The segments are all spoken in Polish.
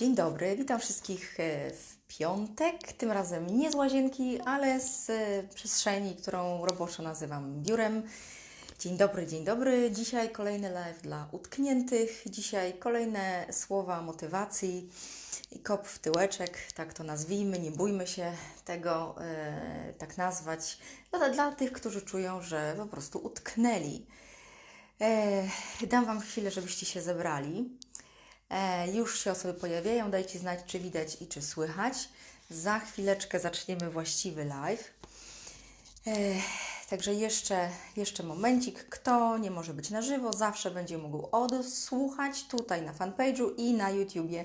Dzień dobry, witam wszystkich e, w piątek. Tym razem nie z łazienki, ale z e, przestrzeni, którą roboczo nazywam biurem. Dzień dobry, dzień dobry. Dzisiaj kolejny live dla utkniętych. Dzisiaj kolejne słowa motywacji i kop w tyłeczek, tak to nazwijmy. Nie bójmy się tego e, tak nazwać. Dla, dla tych, którzy czują, że po prostu utknęli. E, dam Wam chwilę, żebyście się zebrali. E, już się osoby pojawiają, dajcie znać, czy widać i czy słychać. Za chwileczkę zaczniemy właściwy live. E, także jeszcze, jeszcze momencik. Kto nie może być na żywo, zawsze będzie mógł odsłuchać tutaj na fanpage'u i na YouTubie.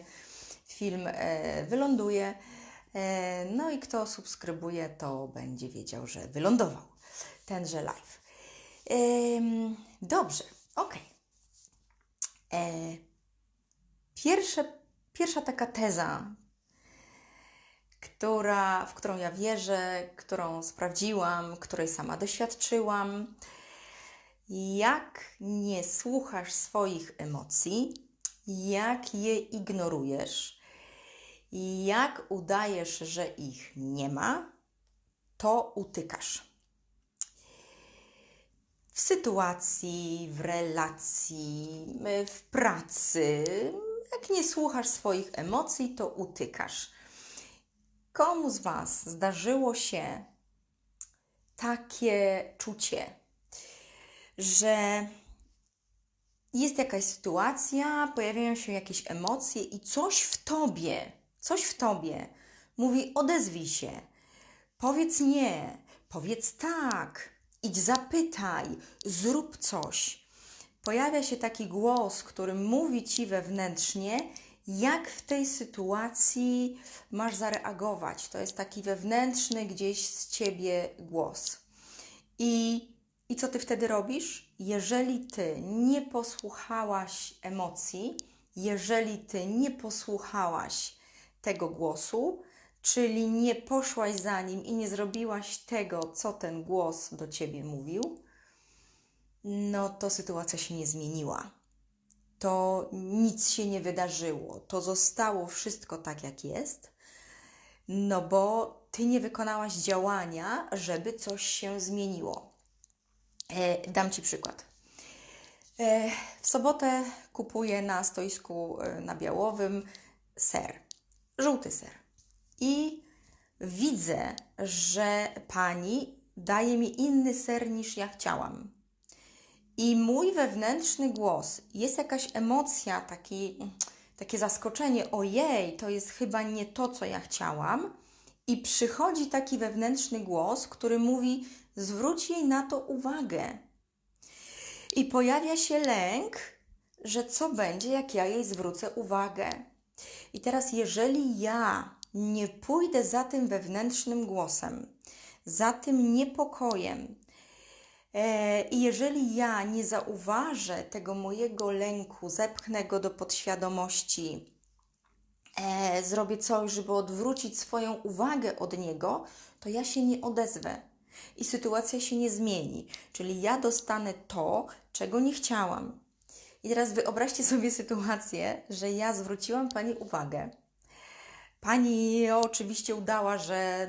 Film e, wyląduje. No i kto subskrybuje, to będzie wiedział, że wylądował tenże live. Dobrze, ok. Pierwsze, pierwsza taka teza, która, w którą ja wierzę, którą sprawdziłam, której sama doświadczyłam. Jak nie słuchasz swoich emocji, jak je ignorujesz, jak udajesz, że ich nie ma, to utykasz. W sytuacji, w relacji, w pracy, jak nie słuchasz swoich emocji, to utykasz. Komu z Was zdarzyło się takie czucie, że jest jakaś sytuacja, pojawiają się jakieś emocje i coś w tobie, coś w tobie mówi: odezwij się, powiedz nie, powiedz tak, idź zapytaj, zrób coś pojawia się taki głos, który mówi ci wewnętrznie, jak w tej sytuacji masz zareagować. To jest taki wewnętrzny gdzieś z ciebie głos. I, I co ty wtedy robisz? Jeżeli ty nie posłuchałaś emocji, jeżeli ty nie posłuchałaś tego głosu, czyli nie poszłaś za nim i nie zrobiłaś tego, co ten głos do ciebie mówił, no to sytuacja się nie zmieniła. To nic się nie wydarzyło. To zostało wszystko tak, jak jest, no bo ty nie wykonałaś działania, żeby coś się zmieniło. E, dam ci przykład. E, w sobotę kupuję na stoisku e, na Białowym ser, żółty ser. I widzę, że pani daje mi inny ser niż ja chciałam. I mój wewnętrzny głos, jest jakaś emocja, taki, takie zaskoczenie, ojej, to jest chyba nie to, co ja chciałam. I przychodzi taki wewnętrzny głos, który mówi: zwróć jej na to uwagę. I pojawia się lęk, że co będzie, jak ja jej zwrócę uwagę. I teraz, jeżeli ja nie pójdę za tym wewnętrznym głosem, za tym niepokojem, I jeżeli ja nie zauważę tego mojego lęku, zepchnę go do podświadomości, e, zrobię coś, żeby odwrócić swoją uwagę od niego, to ja się nie odezwę i sytuacja się nie zmieni. Czyli ja dostanę to, czego nie chciałam. I teraz wyobraźcie sobie sytuację, że ja zwróciłam Pani uwagę Pani oczywiście udała, że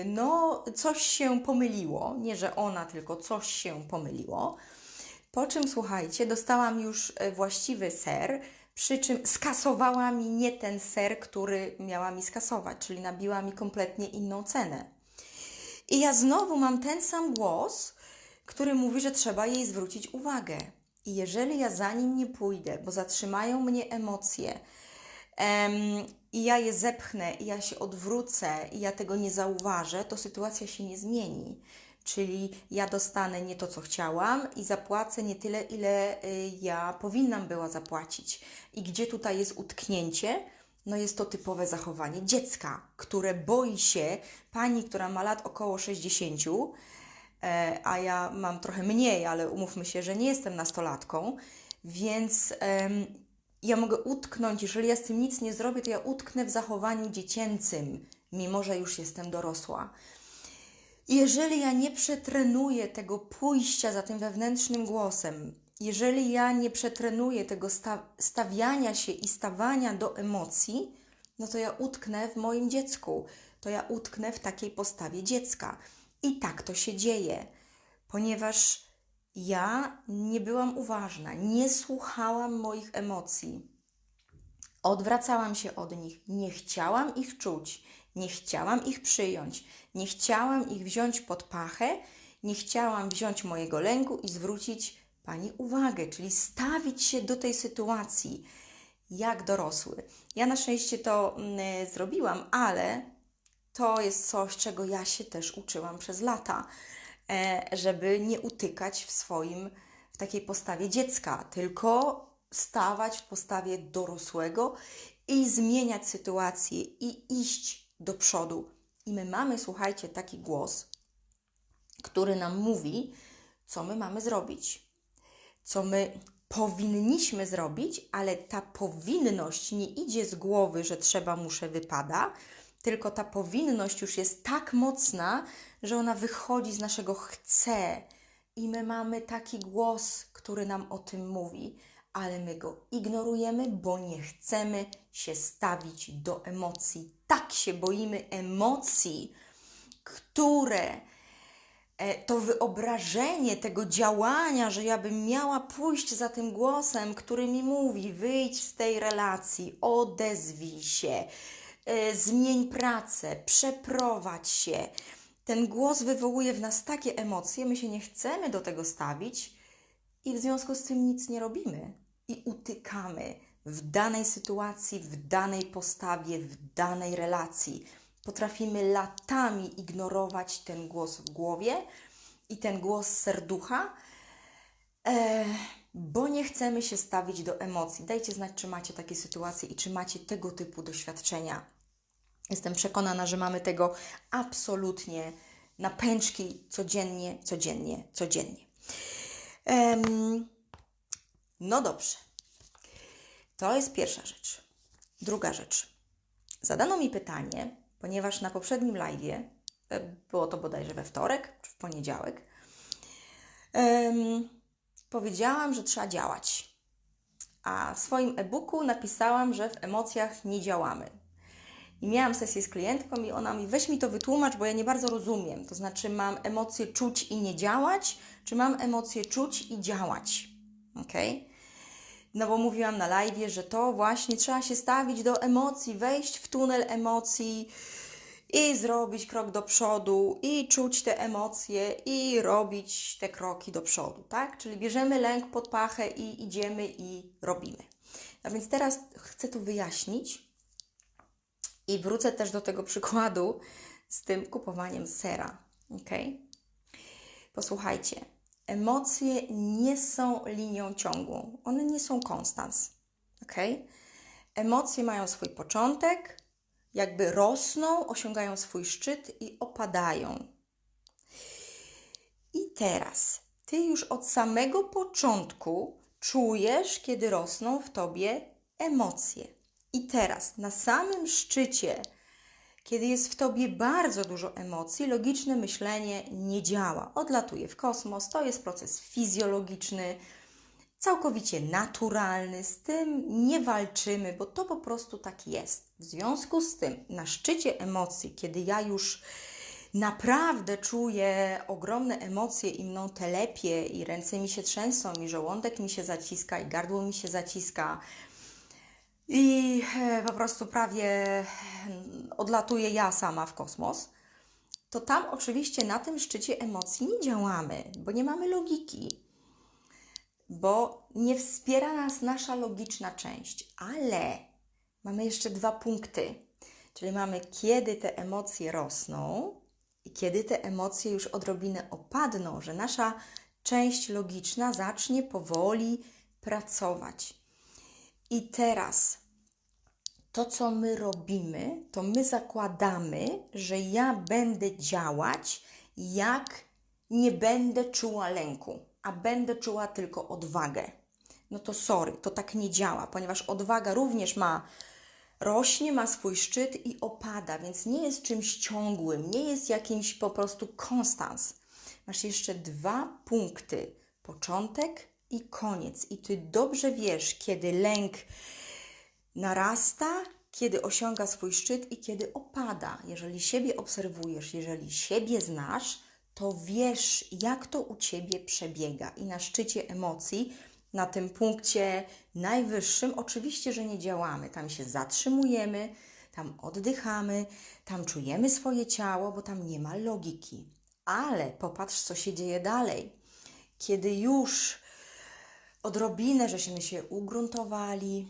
y, no, coś się pomyliło. Nie, że ona, tylko coś się pomyliło. Po czym, słuchajcie, dostałam już e, właściwy ser, przy czym skasowała mi nie ten ser, który miała mi skasować, czyli nabiła mi kompletnie inną cenę. I ja znowu mam ten sam głos, który mówi, że trzeba jej zwrócić uwagę. I jeżeli ja za nim nie pójdę, bo zatrzymają mnie emocje, i ja je zepchnę, i ja się odwrócę, i ja tego nie zauważę, to sytuacja się nie zmieni. Czyli ja dostanę nie to, co chciałam i zapłacę nie tyle, ile y, ja powinnam była zapłacić. I gdzie tutaj jest utknięcie? No jest to typowe zachowanie dziecka, które boi się pani, która ma lat około 60, e, a ja mam trochę mniej, ale umówmy się, że nie jestem nastolatką, więc ja mogę utknąć, jeżeli ja z tym nic nie zrobię, to ja utknę w zachowaniu dziecięcym, mimo że już jestem dorosła. Jeżeli ja nie przetrenuję tego pójścia za tym wewnętrznym głosem, jeżeli ja nie przetrenuję tego sta stawiania się i stawania do emocji, no to ja utknę w moim dziecku, to ja utknę w takiej postawie dziecka. I tak to się dzieje, ponieważ ja nie byłam uważna, nie słuchałam moich emocji. Odwracałam się od nich, nie chciałam ich czuć, nie chciałam ich przyjąć, nie chciałam ich wziąć pod pachę, nie chciałam wziąć mojego lęku i zwrócić Pani uwagę, czyli stawić się do tej sytuacji jak dorosły. Ja na szczęście to mm, zrobiłam, ale to jest coś, czego ja się też uczyłam przez lata, żeby nie utykać w swoim, w takiej postawie dziecka, tylko stawać w postawie dorosłego i zmieniać sytuację i iść do przodu. I my mamy, słuchajcie, taki głos, który nam mówi, co my mamy zrobić, co my powinniśmy zrobić, ale ta powinność nie idzie z głowy, że trzeba, muszę, wypada, tylko ta powinność już jest tak mocna, że ona wychodzi z naszego chce. I my mamy taki głos, który nam o tym mówi, ale my go ignorujemy, bo nie chcemy się stawić do emocji. Tak się boimy emocji, które e, to wyobrażenie tego działania, że ja bym miała pójść za tym głosem, który mi mówi: wyjdź z tej relacji, odezwij się, zmień pracę, przeprowadź się. Ten głos wywołuje w nas takie emocje, my się nie chcemy do tego stawić i w związku z tym nic nie robimy i utykamy w danej sytuacji, w danej postawie, w danej relacji. Potrafimy latami ignorować ten głos w głowie i ten głos serducha, e, bo nie chcemy się stawić do emocji. Dajcie znać, czy macie takie sytuacje i czy macie tego typu doświadczenia. Jestem przekonana, że mamy tego absolutnie na pęczki codziennie, codziennie, codziennie. Um, no dobrze. To jest pierwsza rzecz. Druga rzecz. Zadano mi pytanie, ponieważ na poprzednim live, było to bodajże we wtorek czy w poniedziałek, um, powiedziałam, że trzeba działać. A w swoim e-booku napisałam, że w emocjach nie działamy. I miałam sesję z klientką i ona mi, weź mi to wytłumacz, bo ja nie bardzo rozumiem. To znaczy, mam emocje czuć i nie działać, czy mam emocje czuć i działać? Ok? No bo mówiłam na live, że to właśnie trzeba się stawić do emocji, wejść w tunel emocji i zrobić krok do przodu i czuć te emocje i robić te kroki do przodu, tak? Czyli bierzemy lęk pod pachę i idziemy i robimy. A więc teraz chcę tu wyjaśnić i wrócę też do tego przykładu z tym kupowaniem sera, ok? Posłuchajcie, emocje nie są linią ciągłą, one nie są konstans. Ok? Emocje mają swój początek, jakby rosną, osiągają swój szczyt i opadają. I teraz ty już od samego początku czujesz, kiedy rosną w tobie emocje. I teraz na samym szczycie kiedy jest w tobie bardzo dużo emocji, logiczne myślenie nie działa. Odlatuje w kosmos, to jest proces fizjologiczny, całkowicie naturalny, z tym nie walczymy, bo to po prostu tak jest. W związku z tym, na szczycie emocji, kiedy ja już naprawdę czuję ogromne emocje i mną telepie, i ręce mi się trzęsą, i żołądek mi się zaciska, i gardło mi się zaciska, i e, po prostu prawie odlatuję ja sama w kosmos, to tam oczywiście na tym szczycie emocji nie działamy, bo nie mamy logiki, bo nie wspiera nas nasza logiczna część, ale mamy jeszcze dwa punkty. Czyli mamy, kiedy te emocje rosną i kiedy te emocje już odrobinę opadną, że nasza część logiczna zacznie powoli pracować. I teraz to, co my robimy, to my zakładamy, że ja będę działać, jak nie będę czuła lęku, a będę czuła tylko odwagę. No to sorry, to tak nie działa, ponieważ odwaga również ma rośnie, ma swój szczyt i opada, więc nie jest czymś ciągłym, nie jest jakimś po prostu konstans. Masz jeszcze dwa punkty: początek i koniec. I ty dobrze wiesz, kiedy lęk narasta, kiedy osiąga swój szczyt i kiedy opada. Jeżeli siebie obserwujesz, jeżeli siebie znasz, to wiesz, jak to u ciebie przebiega. I na szczycie emocji, na tym punkcie najwyższym, oczywiście, że nie działamy. Tam się zatrzymujemy, tam oddychamy, tam czujemy swoje ciało, bo tam nie ma logiki. Ale popatrz, co się dzieje dalej. Kiedy już odrobinę żeśmy się ugruntowali,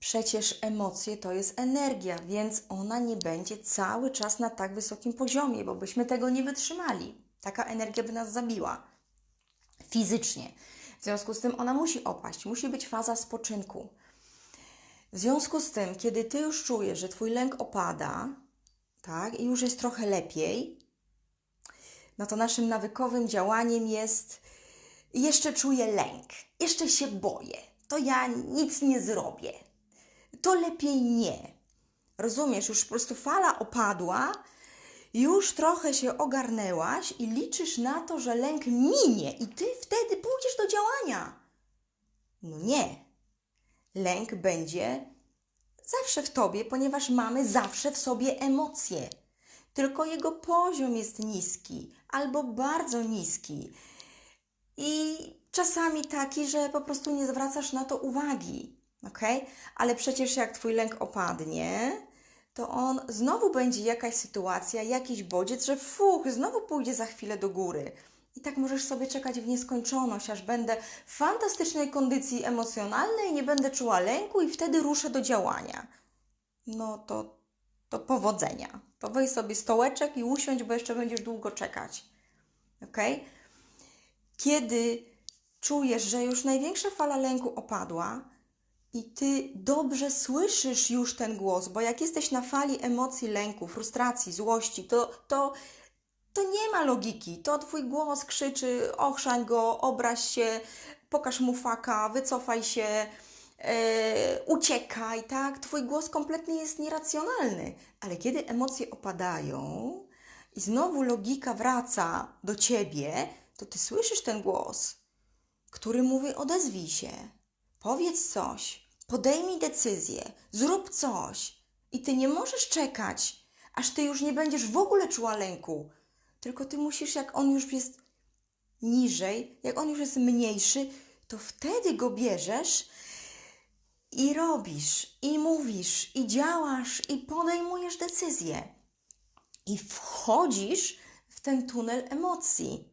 przecież emocje to jest energia, więc ona nie będzie cały czas na tak wysokim poziomie, bo byśmy tego nie wytrzymali. Taka energia by nas zabiła fizycznie. W związku z tym ona musi opaść, musi być faza spoczynku. W związku z tym, kiedy ty już czujesz, że twój lęk opada, tak, i już jest trochę lepiej, no to naszym nawykowym działaniem jest jeszcze czuję lęk, jeszcze się boję, to ja nic nie zrobię, to lepiej nie. Rozumiesz, już po prostu fala opadła, już trochę się ogarnęłaś i liczysz na to, że lęk minie i ty wtedy pójdziesz do działania. No nie. Lęk będzie zawsze w tobie, ponieważ mamy zawsze w sobie emocje. Tylko jego poziom jest niski albo bardzo niski. I czasami taki, że po prostu nie zwracasz na to uwagi, ok? Ale przecież jak twój lęk opadnie, to on znowu będzie jakaś sytuacja, jakiś bodziec, że fuch, znowu pójdzie za chwilę do góry. I tak możesz sobie czekać w nieskończoność, aż będę w fantastycznej kondycji emocjonalnej, nie będę czuła lęku i wtedy ruszę do działania. No to, to powodzenia. To weź sobie stołeczek i usiądź, bo jeszcze będziesz długo czekać. ok? Kiedy czujesz, że już największa fala lęku opadła i ty dobrze słyszysz już ten głos, bo jak jesteś na fali emocji lęku, frustracji, złości, to, to, to nie ma logiki. To twój głos krzyczy, ochrzań go, obraź się, pokaż mu faka, wycofaj się, e, uciekaj, tak? Twój głos kompletnie jest nieracjonalny. Ale kiedy emocje opadają i znowu logika wraca do ciebie, to ty słyszysz ten głos, który mówi: odezwij się, powiedz coś, podejmij decyzję, zrób coś. I ty nie możesz czekać, aż ty już nie będziesz w ogóle czuła lęku. Tylko ty musisz, jak on już jest niżej, jak on już jest mniejszy, to wtedy go bierzesz i robisz, i mówisz, i działasz, i podejmujesz decyzję. I wchodzisz w ten tunel emocji.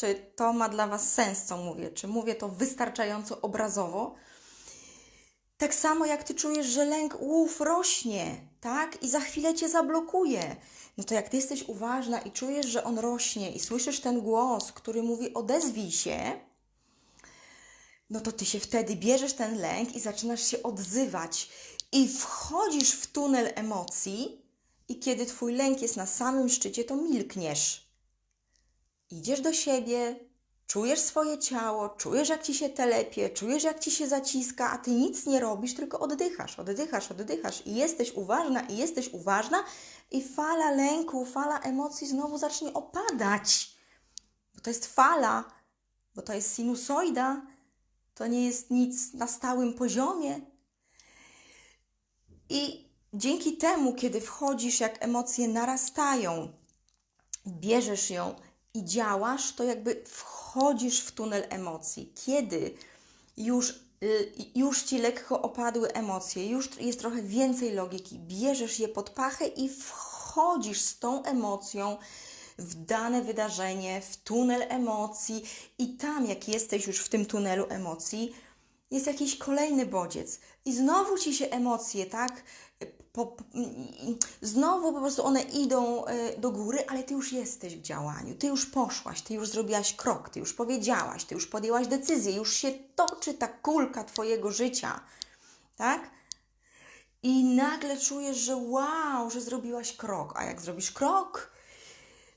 Czy to ma dla Was sens, co mówię? Czy mówię to wystarczająco obrazowo? Tak samo jak Ty czujesz, że lęk łów rośnie, tak? I za chwilę Cię zablokuje. No to jak Ty jesteś uważna i czujesz, że on rośnie i słyszysz ten głos, który mówi odezwij się, no to Ty się wtedy bierzesz ten lęk i zaczynasz się odzywać i wchodzisz w tunel emocji i kiedy Twój lęk jest na samym szczycie, to milkniesz idziesz do siebie, czujesz swoje ciało, czujesz jak ci się telepie, czujesz jak ci się zaciska, a ty nic nie robisz, tylko oddychasz, oddychasz, oddychasz i jesteś uważna i jesteś uważna i fala lęku, fala emocji znowu zacznie opadać. Bo to jest fala, bo to jest sinusoida, to nie jest nic na stałym poziomie. I dzięki temu, kiedy wchodzisz, jak emocje narastają, bierzesz ją i działasz, to jakby wchodzisz w tunel emocji. Kiedy już, y, już ci lekko opadły emocje, już jest trochę więcej logiki, bierzesz je pod pachę i wchodzisz z tą emocją w dane wydarzenie, w tunel emocji, i tam, jak jesteś już w tym tunelu emocji, jest jakiś kolejny bodziec, i znowu ci się emocje, tak? Po, znowu po prostu one idą e, do góry, ale ty już jesteś w działaniu, ty już poszłaś, ty już zrobiłaś krok, ty już powiedziałaś, ty już podjęłaś decyzję, już się toczy ta kulka Twojego życia, tak? I nagle czujesz, że wow, że zrobiłaś krok, a jak zrobisz krok,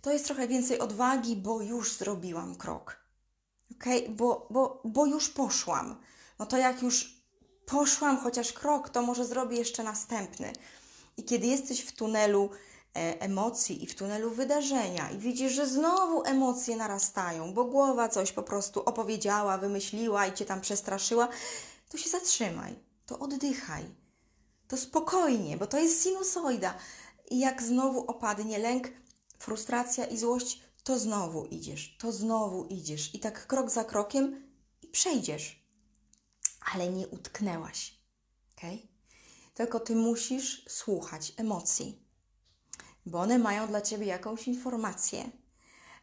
to jest trochę więcej odwagi, bo już zrobiłam krok, ok? Bo, bo, bo już poszłam. No to jak już poszłam chociaż krok, to może zrobię jeszcze następny. I kiedy jesteś w tunelu e, emocji i w tunelu wydarzenia i widzisz, że znowu emocje narastają, bo głowa coś po prostu opowiedziała, wymyśliła i cię tam przestraszyła, to się zatrzymaj, to oddychaj. to spokojnie, bo to jest sinusoida. I jak znowu opadnie lęk, frustracja i złość, to znowu idziesz, to znowu idziesz. I tak krok za krokiem i przejdziesz. Ale nie utknęłaś. ok? Tylko ty musisz słuchać emocji, bo one mają dla ciebie jakąś informację.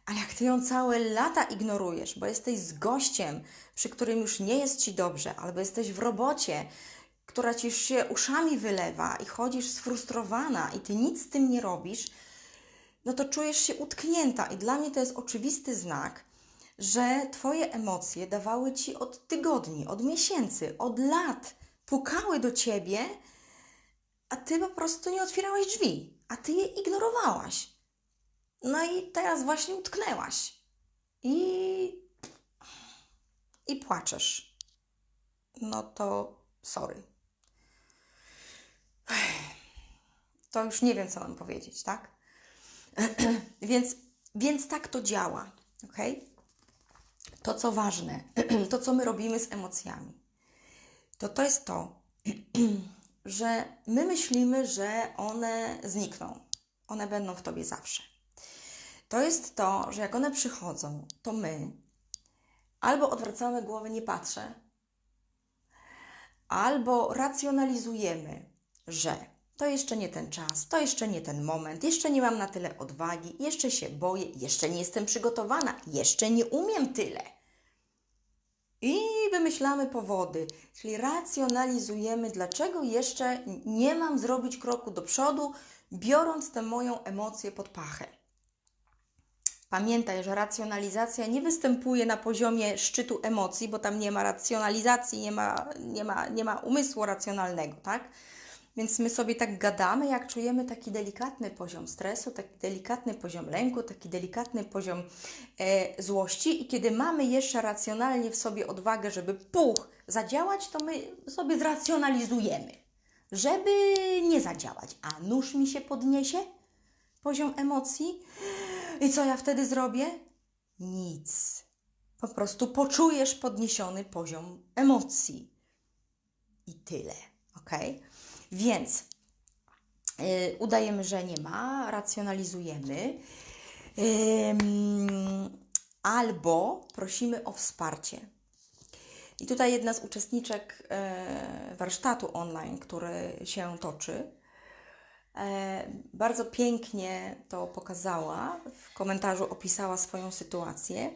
Ale jak ty ją całe lata ignorujesz, bo jesteś z gościem, przy którym już nie jest ci dobrze, albo jesteś w robocie, która ci się uszami wylewa i chodzisz sfrustrowana i ty nic z tym nie robisz, no to czujesz się utknięta. I dla mnie to jest oczywisty znak, że twoje emocje dawały ci od tygodni, od miesięcy, od lat, pukały do ciebie, a ty po prostu nie otwierałaś drzwi, a ty je ignorowałaś. No i teraz właśnie utknęłaś. I. i płaczesz. No to sorry. To już nie wiem, co mam powiedzieć, tak? więc, więc tak to działa, ok? To, co ważne, to, co my robimy z emocjami, to to jest to, że my myślimy, że one znikną. One będą w tobie zawsze. To jest to, że jak one przychodzą, to my albo odwracamy głowę, nie patrzę, albo racjonalizujemy, że to jeszcze nie ten czas, to jeszcze nie ten moment, jeszcze nie mam na tyle odwagi, jeszcze się boję, jeszcze nie jestem przygotowana, jeszcze nie umiem tyle. I wymyślamy powody, czyli racjonalizujemy, dlaczego jeszcze nie mam zrobić kroku do przodu, biorąc tę moją emocję pod pachę. Pamiętaj, że racjonalizacja nie występuje na poziomie szczytu emocji, bo tam nie ma racjonalizacji, nie ma, nie ma, nie ma umysłu racjonalnego, tak? Więc my sobie tak gadamy, jak czujemy taki delikatny poziom stresu, taki delikatny poziom lęku, taki delikatny poziom e, złości, i kiedy mamy jeszcze racjonalnie w sobie odwagę, żeby puch zadziałać, to my sobie zracjonalizujemy, żeby nie zadziałać. A nóż mi się podniesie, poziom emocji, i co ja wtedy zrobię? Nic. Po prostu poczujesz podniesiony poziom emocji. I tyle, ok? Więc yy, udajemy, że nie ma, racjonalizujemy, yy, albo prosimy o wsparcie. I tutaj jedna z uczestniczek yy, warsztatu online, który się toczy, e, bardzo pięknie to pokazała, w komentarzu opisała swoją sytuację.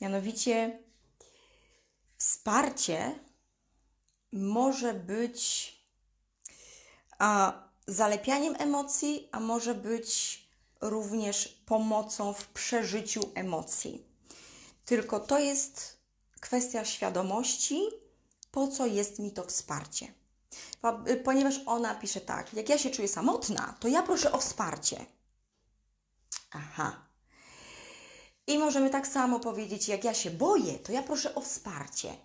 Mianowicie, wsparcie może być a, zalepianiem emocji, a może być również pomocą w przeżyciu emocji. Tylko to jest kwestia świadomości, po co jest mi to wsparcie. Ponieważ ona pisze tak, jak ja się czuję samotna, to ja proszę o wsparcie. Aha. I możemy tak samo powiedzieć, jak ja się boję, to ja proszę o wsparcie.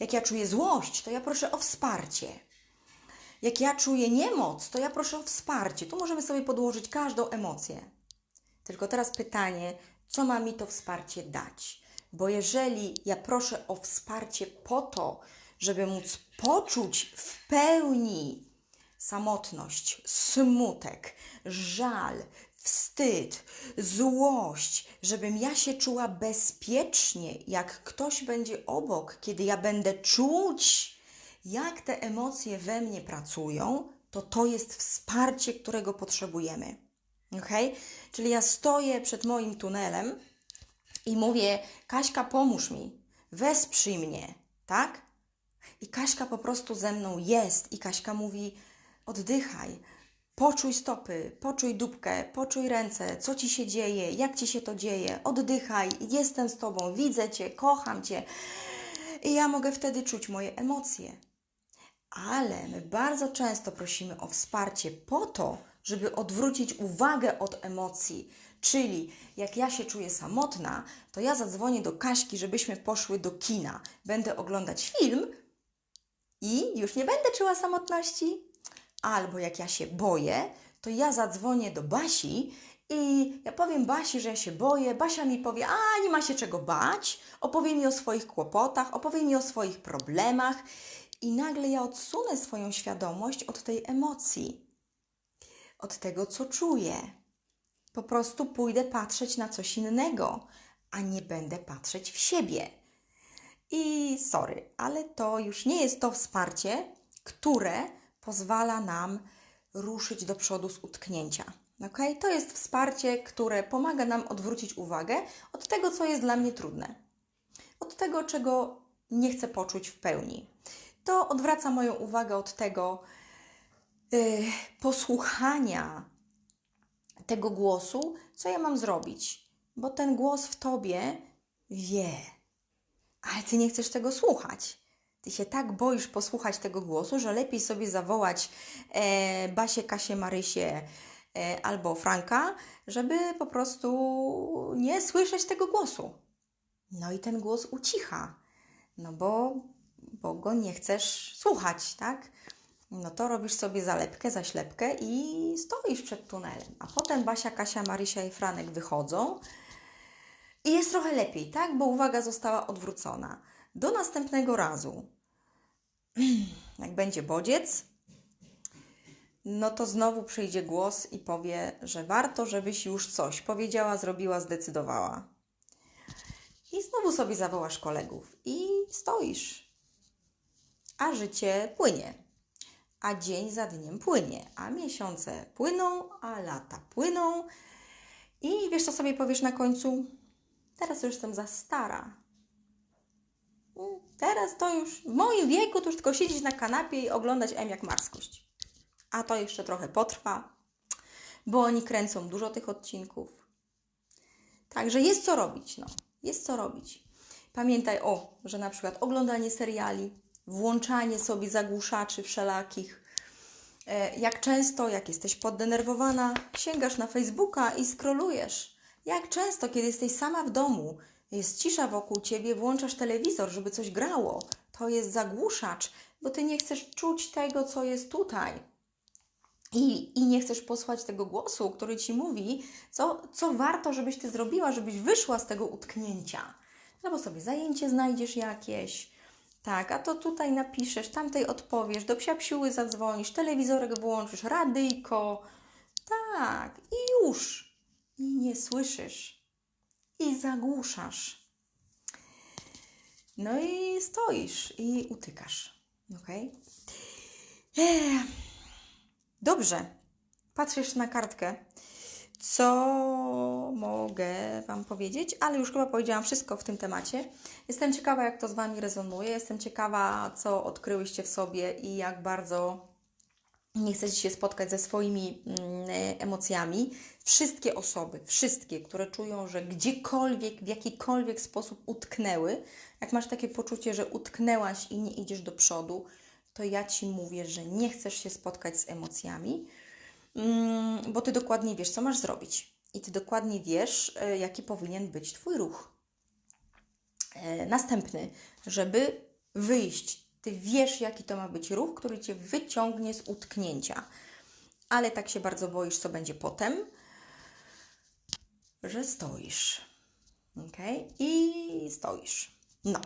Jak ja czuję złość, to ja proszę o wsparcie. Jak ja czuję niemoc, to ja proszę o wsparcie. Tu możemy sobie podłożyć każdą emocję. Tylko teraz pytanie, co ma mi to wsparcie dać? Bo jeżeli ja proszę o wsparcie po to, żeby móc poczuć w pełni samotność, smutek, żal, wstyd, złość, żebym ja się czuła bezpiecznie, jak ktoś będzie obok, kiedy ja będę czuć, jak te emocje we mnie pracują, to to jest wsparcie, którego potrzebujemy. Ok? Czyli ja stoję przed moim tunelem i mówię: Kaśka, pomóż mi, wesprzyj mnie, tak? I Kaśka po prostu ze mną jest, i Kaśka mówi: oddychaj, poczuj stopy, poczuj dupkę, poczuj ręce, co ci się dzieje, jak ci się to dzieje, oddychaj, jestem z tobą, widzę cię, kocham cię. I ja mogę wtedy czuć moje emocje. Ale my bardzo często prosimy o wsparcie po to, żeby odwrócić uwagę od emocji. Czyli jak ja się czuję samotna, to ja zadzwonię do Kaśki, żebyśmy poszły do kina. Będę oglądać film, i już nie będę czuła samotności. Albo jak ja się boję, to ja zadzwonię do Basi i ja powiem Basi, że ja się boję. Basia mi powie, a nie ma się czego bać, opowie mi o swoich kłopotach, opowie mi o swoich problemach I nagle ja odsunę swoją świadomość od tej emocji, od tego, co czuję. Po prostu pójdę patrzeć na coś innego, a nie będę patrzeć w siebie. I sorry, ale to już nie jest to wsparcie, które pozwala nam ruszyć do przodu z utknięcia. Ok? To jest wsparcie, które pomaga nam odwrócić uwagę od tego, co jest dla mnie trudne, od tego, czego nie chcę poczuć w pełni. To odwraca moją uwagę od tego yy, posłuchania tego głosu, co ja mam zrobić, bo ten głos w tobie wie, ale ty nie chcesz tego słuchać. Ty się tak boisz posłuchać tego głosu, że lepiej sobie zawołać e, Basię, Kasię, Marysię e, albo Franka, żeby po prostu nie słyszeć tego głosu. No i ten głos ucicha, no bo, bo go nie chcesz słuchać, tak? No to robisz sobie zalepkę, zaślepkę i stoisz przed tunelem. A potem Basia, Kasia, Marysia i Franek wychodzą i jest trochę lepiej, tak? Bo uwaga została odwrócona. Do następnego razu, jak będzie bodziec, no to znowu przyjdzie głos i powie, że warto, żebyś już coś powiedziała, zrobiła, zdecydowała. I znowu sobie zawołasz kolegów i stoisz. A życie płynie. A dzień za dniem płynie. A miesiące płyną, a lata płyną. I wiesz, co sobie powiesz na końcu? Teraz już jestem za stara. Teraz to już w moim wieku to już tylko siedzieć na kanapie i oglądać M jak marskość. A to jeszcze trochę potrwa, bo oni kręcą dużo tych odcinków. Także jest co robić, no. Jest co robić. Pamiętaj o, że na przykład oglądanie seriali, włączanie sobie zagłuszaczy wszelakich. E, Jak często, jak jesteś poddenerwowana, sięgasz na Facebooka i scrollujesz. Jak często, kiedy jesteś sama w domu, jest cisza wokół ciebie, włączasz telewizor, żeby coś grało. To jest zagłuszacz, bo ty nie chcesz czuć tego, co jest tutaj. I, I nie chcesz posłuchać tego głosu, który ci mówi, co, co warto, żebyś ty zrobiła, żebyś wyszła z tego utknięcia. Albo sobie zajęcie znajdziesz jakieś, tak, a to tutaj napiszesz, tamtej odpowiesz, do psiapsiuły zadzwonisz, telewizorek włączysz, radyjko. Tak, i już. I nie słyszysz. I zagłuszasz. No i stoisz i utykasz. Ok? Dobrze. Patrzysz na kartkę. Co mogę Wam powiedzieć? Ale już chyba powiedziałam wszystko w tym temacie. Jestem ciekawa, jak to z Wami rezonuje. Jestem ciekawa, co odkryłyście w sobie i jak bardzo nie chcecie się spotkać ze swoimi mm, emocjami. Wszystkie osoby, wszystkie, które czują, że gdziekolwiek, w jakikolwiek sposób utknęły, jak masz takie poczucie, że utknęłaś i nie idziesz do przodu, to ja Ci mówię, że nie chcesz się spotkać z emocjami, bo Ty dokładnie wiesz, co masz zrobić. I Ty dokładnie wiesz, e, jaki powinien być Twój ruch. E, Następny, żeby wyjść. Ty wiesz, jaki to ma być ruch, który Cię wyciągnie z utknięcia. Ale tak się bardzo boisz, co będzie potem, że stoisz. Ok? I stoisz. No.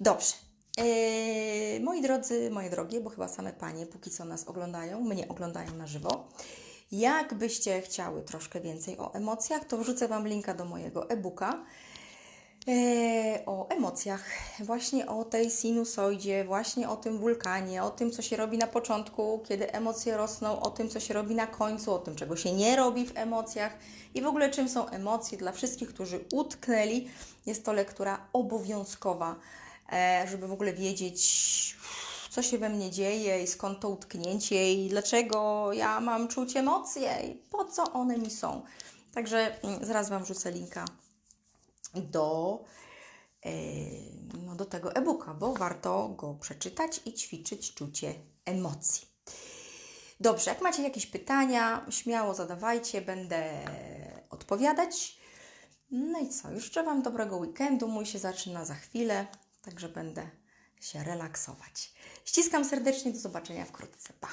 Dobrze. Eee, moi drodzy, moje drogie, bo chyba same panie póki co nas oglądają, mnie oglądają na żywo. Jakbyście chciały troszkę więcej o emocjach, to wrzucę Wam linka do mojego e-booka eee, o emocjach, właśnie o tej sinusoidzie, właśnie o tym wulkanie, o tym, co się robi na początku, kiedy emocje rosną, o tym, co się robi na końcu, o tym, czego się nie robi w emocjach i w ogóle czym są emocje dla wszystkich, którzy utknęli. Jest to lektura obowiązkowa żeby w ogóle wiedzieć, co się we mnie dzieje i skąd to utknięcie i dlaczego ja mam czuć emocje i po co one mi są. Także mm, zaraz Wam wrzucę linka do, e, no, do tego e-booka, bo warto go przeczytać i ćwiczyć czucie emocji. Dobrze, jak macie jakieś pytania, śmiało zadawajcie, będę odpowiadać. No i co, życzę Wam dobrego weekendu. Mój się zaczyna za chwilę, także będę się relaksować. Ściskam serdecznie, do zobaczenia wkrótce. Pa!